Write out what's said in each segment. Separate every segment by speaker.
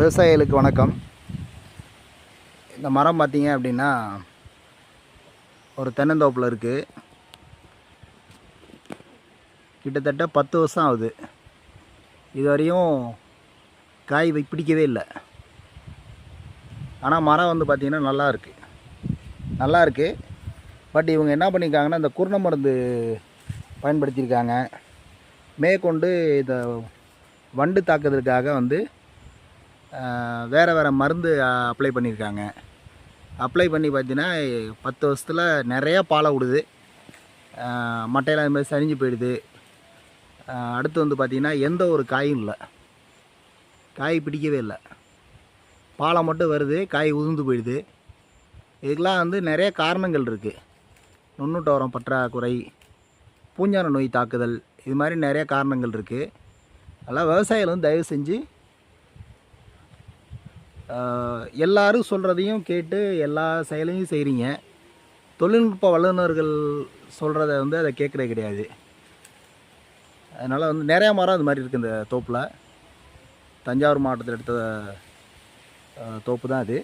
Speaker 1: விவசாயிகளுக்கு வணக்கம். இந்த மரம் பார்த்தீங்க அப்படின்னா ஒரு தென்னந்தோப்பில் இருக்குது கிட்டத்தட்ட பத்து வருஷம் ஆகுது. இது வரையும் காய் வை- பிடிக்கவே இல்லை. ஆனால் மரம் வந்து பார்த்திங்கன்னா நல்லா இருக்குது நல்லா இருக்குது பட் இவங்க என்ன பண்ணியிருக்காங்கன்னா இந்த குருணை மருந்து பயன்படுத்தியிருக்காங்க. மேற்கொண்டு இதை வண்டு தாக்குதலுக்காக வந்து வேறு வேறு மருந்து அப்ளை பண்ணியிருக்காங்க. அப்ளை பண்ணி பார்த்தீங்கன்னா பத்து வருஷத்தில் நிறையா பாலை விடுது. மட்டையெல்லாம் இது மாதிரி சரிஞ்சு போயிடுது. அடுத்து வந்து பார்த்திங்கன்னா எந்த ஒரு காயும் இல்லை. காய் பிடிக்கவே இல்லை. பாலை மட்டும் வருது காய் உதிர்ந்து போயிடுது. இதுக்கெலாம் வந்து நிறைய காரணங்கள் இருக்குது நுண்ணூட்ட உரம் பற்றாக்குறை பூஞ்சான நோய் தாக்குதல் இது மாதிரி நிறைய காரணங்கள் இருக்குது அதெல்லாம் விவசாயிகள் வந்து தயவு செஞ்சு எல்லாரும் சொல்கிறதையும் கேட்டு எல்லா செயலையும் செய்கிறீங்க தொழில்நுட்ப வல்லுநர்கள் சொல்கிறத வந்து அதை கேட்குறது கிடையாது. அதனால் வந்து நிறையா மரம் அது மாதிரி இருக்குது இந்த தோப்பில். தஞ்சாவூர் மாவட்டத்தில் எடுத்த தோப்பு தான் அது.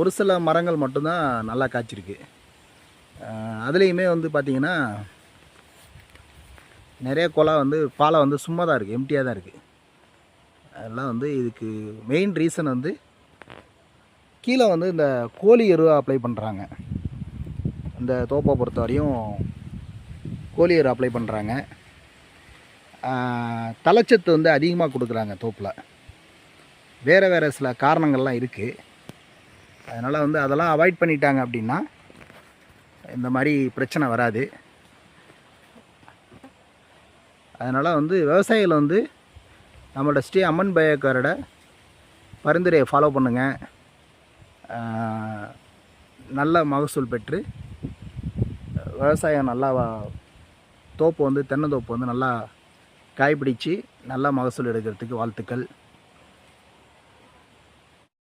Speaker 1: ஒரு சில மரங்கள் மட்டும்தான் நல்லா காய்ச்சிருக்கு. அதுலேயுமே வந்து பார்த்திங்கன்னா நிறைய குலை வந்து பாலை வந்து சும்மா தான் இருக்குது எம்டியாக தான் இருக்குது அதெல்லாம் வந்து இதுக்கு மெயின் ரீசன் வந்து கீழே வந்து இந்த கோழி எருவை அப்ளை பண்ணுறாங்க இந்த தோப்பை பொறுத்த வரையும் கோழி எரு அப்ளை பண்ணுறாங்க தலைச்சத்து வந்து அதிகமாக கொடுக்குறாங்க தோப்பில். வேறு வேறு சில காரணங்கள்லாம் இருக்குது அதனால் வந்து அதெல்லாம் அவாய்ட் பண்ணிட்டாங்க அப்படின்னா இந்த மாதிரி பிரச்சனை வராது. அதனால் வந்து விவசாயிகள் வந்து நம்மளோட ஸ்ரீ அம்மன் பயக்காரோட பரிந்துரையை ஃபாலோ பண்ணுங்கள் நல்ல மகசூல் பெற்று விவசாயம் நல்லா தோப்பு வந்து தென்னந்தோப்பு வந்து நல்லா காய் பிடிச்சு நல்லா மகசூல் எடுக்கிறதுக்கு வாழ்த்துக்கள்.